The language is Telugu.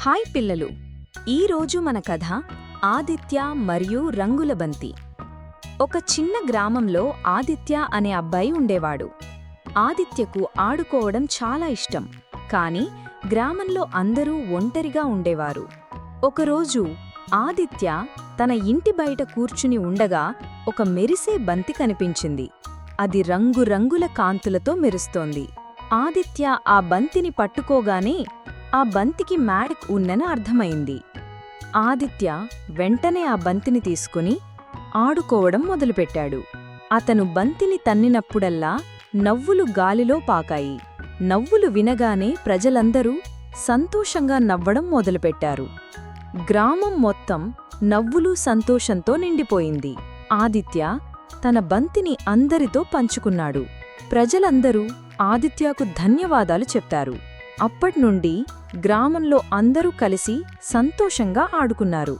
హాయ్ పిల్లలు. ఈరోజు మన కథ ఆదిత్య మరియు రంగుల బంతి. ఒక చిన్న గ్రామంలో ఆదిత్య అనే అబ్బాయి ఉండేవాడు. ఆదిత్యకు ఆడుకోవడం చాలా ఇష్టం. కాని గ్రామంలో అందరూ ఒంటరిగా ఉండేవారు. ఒకరోజు ఆదిత్య తన ఇంటి బయట కూర్చుని ఉండగా ఒక మెరిసే బంతి కనిపించింది. అది రంగురంగుల కాంతులతో మెరుస్తోంది. ఆదిత్య ఆ బంతిని పట్టుకోగానే ఆ బంతికి మ్యాడిక్ ఉన్నని అర్థమైంది. ఆదిత్య వెంటనే ఆ బంతిని తీసుకుని ఆడుకోవడం మొదలుపెట్టాడు. అతను బంతిని తన్నినప్పుడల్లా నవ్వులు గాలిలో పాకాయి. నవ్వులు వినగానే ప్రజలందరూ సంతోషంగా నవ్వడం మొదలుపెట్టారు. గ్రామం మొత్తం నవ్వులు సంతోషంతో నిండిపోయింది. ఆదిత్య తన బంతిని అందరితో పంచుకున్నాడు. ప్రజలందరూ ఆదిత్యకు ధన్యవాదాలు చెప్పారు అప్పట్నుండి గ్రామంలో అందరూ కలిసి సంతోషంగా ఆడుకున్నారు.